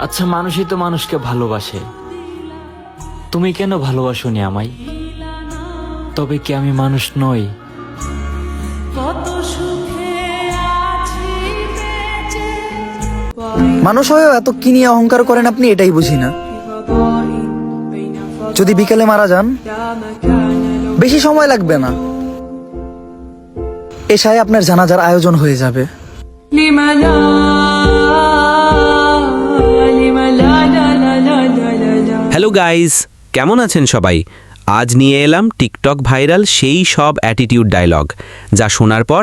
আচ্ছা মানুষই তো মানুষকে ভালোবাসে। তুমি কেন ভালোবাসোনি আমায়? তবে কি আমি মানুষ নই? মানুষ হয়েও এত কি নিয়ে অহংকার করেন আপনি এটাই বুঝি না। যদি বিকেলে মারা যান বেশি সময় লাগবে না। এসায় আপনার জানাজার আয়োজন হয়ে যাবে। হ্যালো গাইস কেমন আছেন সবাই? আজ নিয়ে এলাম টিকটক ভাইরাল সেই সব অ্যাটিটিউড ডায়লগ যা শোনার পর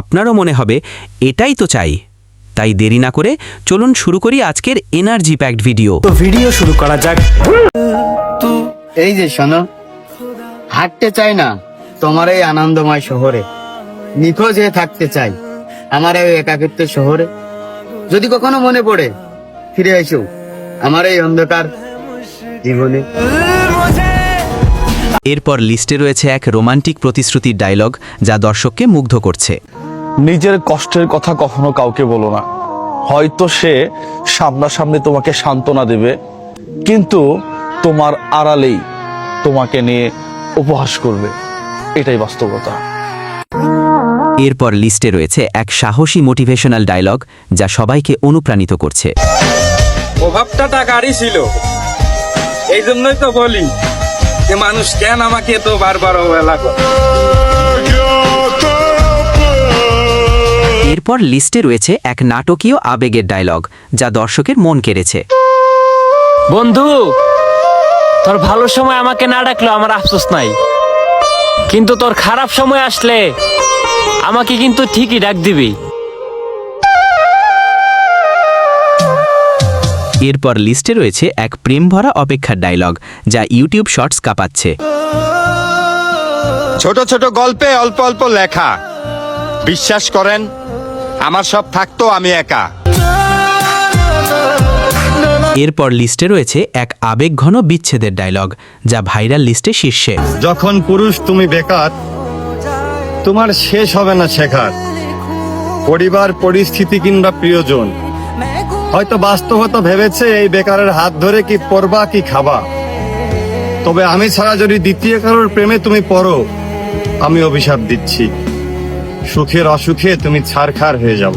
আপনারও মনে হবে এটাই তো চাই। তাই দেরি না করে চলুন শুরু করি আজকের এনার্জি প্যাকড ভিডিও তো ভিডিও শুরু করা যাক। এই যে শোনো হাঁটতে চাই না তোমার এই আনন্দময় শহরে। নিখোঁজ হয়ে থাকতে চাই আমার এই একাকিত্ব শহরে। যদি কখনো মনে পড়ে ফিরে এসো আমার এই অন্ধকার জীবনে। এরপর লিস্টে রয়েছে এক রোমান্টিক প্রতিশ্রুতির ডায়লগ যা দর্শককে মুগ্ধ করছে। নিজের কষ্টের কথা কখনো কাউকে বলো না। হয়তো সে সামনাসামনি তোমাকে সান্ত্বনা দেবে কিন্তু তোমার আড়ালেই তোমাকে নিয়ে উপহাস করবে। এটাই বাস্তবতা। এরপর লিস্টে রয়েছে এক সাহসী মোটিভেশনাল ডায়লগ যা সবাইকে অনুপ্রাণিত করছে। প্রভাবটা টাকারই ছিল। এই জন্যই তো বলি যে মানুষ কেন আমাকে তো বারবার অবহেলা করে? এরপর লিস্টে রয়েছে এক নাটকীয় আবেগের ডায়লগ যা দর্শকের মন কেড়েছে। বন্ধু তোর ভালো সময় আমাকে না ডাকলো আমার আফসোস নাই। কিন্তু তোর খারাপ সময় আসলে আমাকে কিন্তু ঠিকই ডাক দিবি। এরপর লিস্টে রয়েছে এক প্রেম ভরা অপেক্ষার ডায়লগ যা ইউটিউব শর্টস কাঁপাচ্ছে। ছোট ছোট গল্পে অল্প অল্প লেখা। বিশ্বাস করেন আমার সব থাকতো আমি একা। এরপর লিস্টে রয়েছে এক আবেগঘন বিচ্ছেদের ডায়লগ যা ভাইরাল লিস্টে শীর্ষে। যখন পুরুষ তুমি বেকার তোমার শেষ হবে না শেখার। পরিবার পরিস্থিতি কিংবা প্রিয়জন হয়তো বাস্তবতা ভেবেছে এই বেকারের হাত ধরে কি পড়বা কি খাবা। তবে আমি ছাড়া যদি দ্বিতীয় কারোর প্রেমে তুমি পড়ো আমি অভিশাপ দিচ্ছি। সুখের অসুখে তুমি ছাড়খার হয়ে যাব।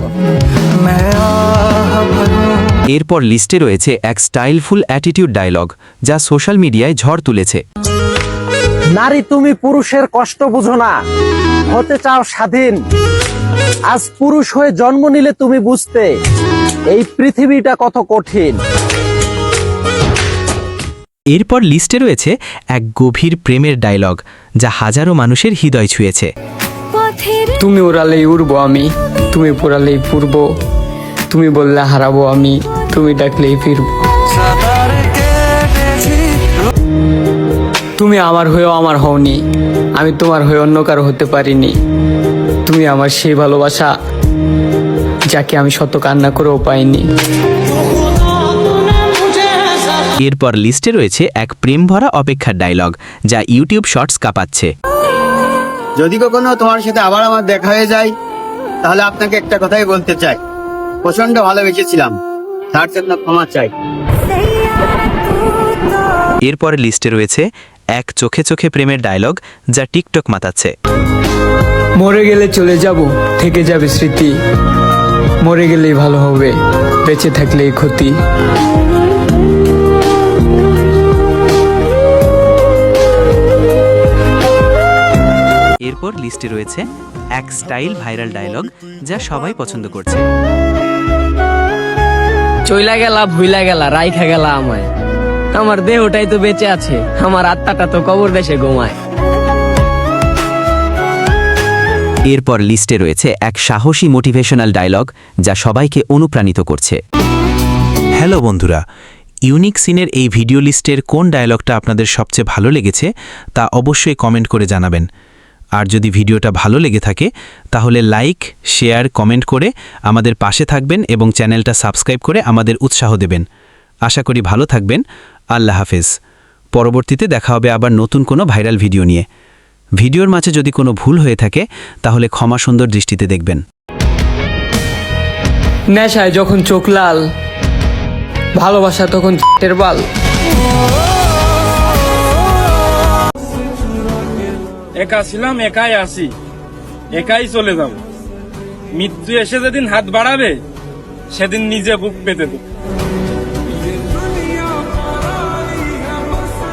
এরপর লিস্টে রয়েছে এক স্টাইলফুল অ্যাটিটিউড ডায়লগ যা সোশ্যাল মিডিয়ায় ঝড় তুলেছে। নারী তুমি পুরুষের কষ্ট বুঝো না হতে চাও স্বাধীন। আজ পুরুষ হয়ে জন্ম নিলে তুমি বুঝতে এই পৃথিবীটা কত কঠিন। এরপর লিস্টে রয়েছে এক গভীর প্রেমের ডায়লগ যা হাজারো মানুষের হৃদয় ছুঁয়েছে। তুমি উড়ালেই উড়বো আমি তুমি পোড়ালেই পুরবো তুমি বললে হারাবো আমি তুমি ডাকলেই ফিরবো। তুমি আমার হয়েও আমার হওনি আমি তোমার হয়ে অন্য কারও হতে পারিনি। তুমি আমার সেই ভালোবাসা যাকে আমি শত কান্না করেও পাইনি। এরপর লিস্টে রয়েছে এক প্রেম ভরা অপেক্ষার ডায়লগ যা ইউটিউব শর্টস কাঁপাচ্ছে। যদি কখনো তোমার সাথে আবার আমার দেখা হয়ে যায় তাহলে আপনাকে একটা কথাই বলতে চাই। প্রচণ্ড ভালোবেসেছিলাম। তার জন্য ক্ষমা চাই। এরপর লিস্টে রয়েছে এক চোখে চোখে প্রেমের ডায়লগ যা টিকটক মাতাচ্ছে। মরে গেলে চলে যাব থেকে যাবে স্মৃতি। মরে গেলেই ভালো হবে বেঁচে থাকলেই ক্ষতি। এরপর লিস্টে রয়েছে এক স্টাইল ভাইরাল ডায়লগ যা সবাই পছন্দ করছে। চইলা গেলা ভুইলা গেলা রাইখা গেলা আমায়। আমার দেহটাই তো বেঁচে আছে আমার আত্মাটা তো কবর দেশে ঘুমায়। এরপর লিস্টে রয়েছে এক সাহসী মোটিভেশনাল ডায়লগ যা সবাইকে অনুপ্রাণিত করছে। হ্যালো বন্ধুরা, ইউনিক সিনের এই ভিডিও লিস্টের কোন ডায়লগটা আপনাদের সবচেয়ে ভালো লেগেছে তা অবশ্যই কমেন্ট করে জানাবেন। আর যদি ভিডিওটা ভালো লেগে থাকে, তাহলে লাইক, শেয়ার, কমেন্ট করে আমাদের পাশে থাকবেন এবং চ্যানেলটা সাবস্ক্রাইব করে আমাদের উৎসাহ দেবেন। আশা করি ভালো থাকবেন। আল্লাহ হাফেজ। পরবর্তীতে দেখা হবে আবার নতুন কোনো ভাইরাল ভিডিও নিয়ে। ভিডিওর মাঝে যদি কোনো ভুল হয়ে থাকে তাহলে ক্ষমা সুন্দর দৃষ্টিতে দেখবেন। নেশায় যখন চোখ লাল ভালোবাসা তখন বাল। একা ছিলাম একাই আসি একাই চলে যাব। মৃত্যু এসে যেদিন হাত বাড়াবে সেদিন নিজে বুক পেতে দেব।